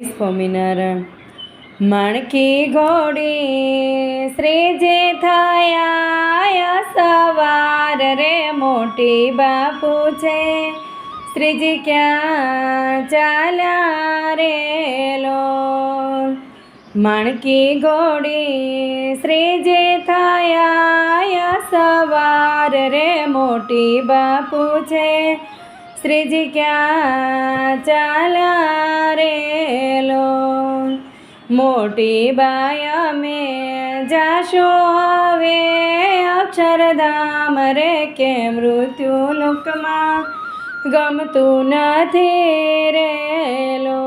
સ્વામિનારાયણ. માણકી ઘોડી શ્રીજી થયા સવાર રે મોટી બાપુ છે. શ્રીજી ક્યાં ચાલ્યા રે લો? માણકી ઘોડી શ્રીજી થયા સવાર રે મોટી બાપુ છે. શ્રીજી ક્યાં ચાલ્યા રેલો મોટી બાય અમે જાશો હવે અક્ષરધામ રે કે મૃત્યુ લોકમાં ગમતું નથી રેલો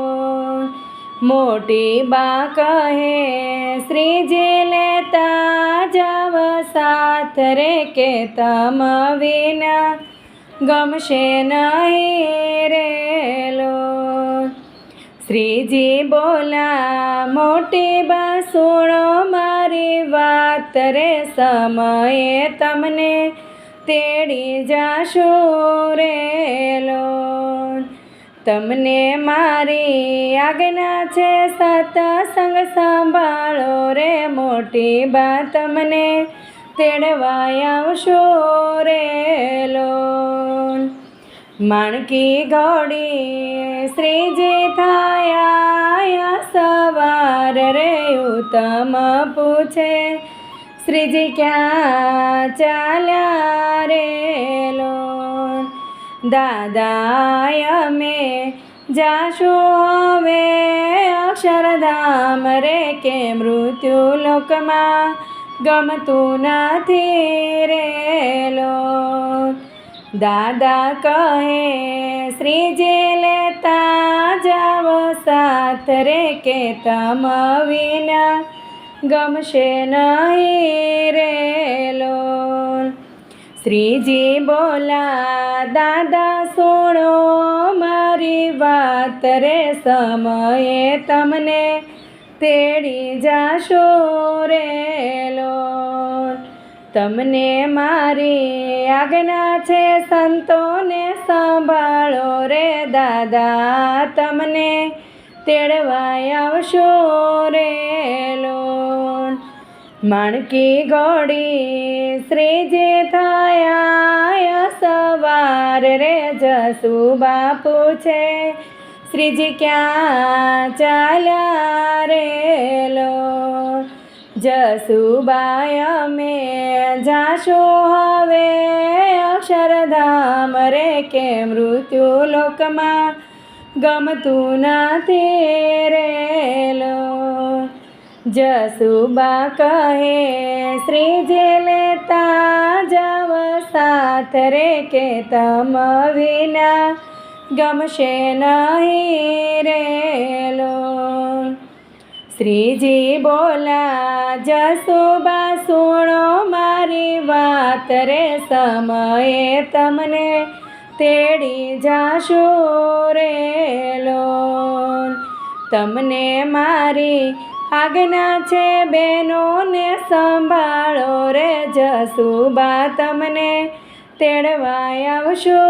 મોટી બા કહે શ્રીજી લેતા જાવ, સાથ રે કે તમ વિના ગમશે નહીં રેલો શ્રીજી બોલા, મોટી બા, સુણો મારી વાત રે સમયે તમને તેડી જાશો રેલો તમને મારી આજ્ઞા છે સતસંગ સંભાળો રે, મોટી બા, તમને તેડવા આવશો રેલો માણકી ગોડી શ્રીજી થાયા સવાર રે ઉત્તમ પૂછે, શ્રીજી, ક્યાં ચાલ્યા રેલો દાદાય, અમે જાશું હવે અક્ષરધામ રે કે મૃત્યુ લોકમાં. ગમતું નથી રેલો દાદા કહે, શ્રીજી લેતા જાવ સાથ રે કે તમ વિના ગમશે નહીં રેલો શ્રીજી બોલા, દાદા સુણો મારી વાત રે, સમયે તમને તેડી જાશો રેલો તમને મારી આજ્ઞા છે સંતોને સંભાળો રે દાદા, તમને તેડવા આવશો રેલો માણકી ગોડી શ્રીજી થયા સવાર રે જસુ બાપુ છે. શ્રીજી ક્યાં ચાલ્યા રેલો જસુબાય અમે જાશો હવે અક્ષરધામ રે કે મૃત્યુ લોકમાં ગમતું નથી રેલો. જસુબા કહે, શ્રીજી લેતા જવ સાથ રે કે તમ વિના ગમશે નહીં રેલો. શ્રીજી બોલા, જસોબા, સુણો મારી વાત રે સમયે તમને તેડી જાશો રેલો તમને મારી આજ્ઞા છે બહેનોને સંભાળો રે, જસુબા, તમને તેડવા આવશો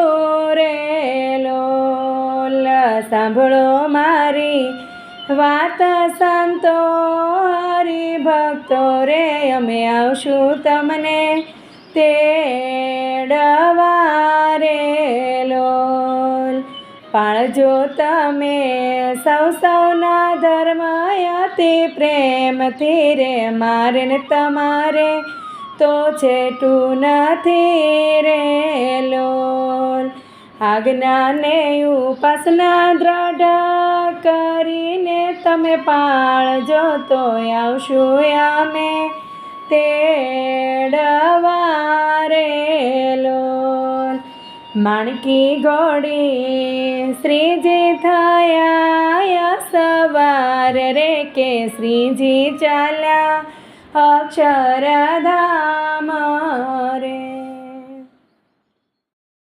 રેલો સાંભળો મારી વાત સંતો, હરિભક્તો રે, અમે આવશું તમને તેડવારે લોલ. પણ પાળજો તમે સૌ સૌના ધર્મ અતિ પ્રેમથી રે મારે ને તમારે તો છેટું નથી રેલો આજ્ઞાને ઉપાસના દ્રઢ તમે પાળજો તો આવશું અમે તેડવારે રેલો માણકી ઘોડી શ્રીજી થયા સવાર રે કે શ્રીજી ચાલ્યા અક્ષરધામ રે.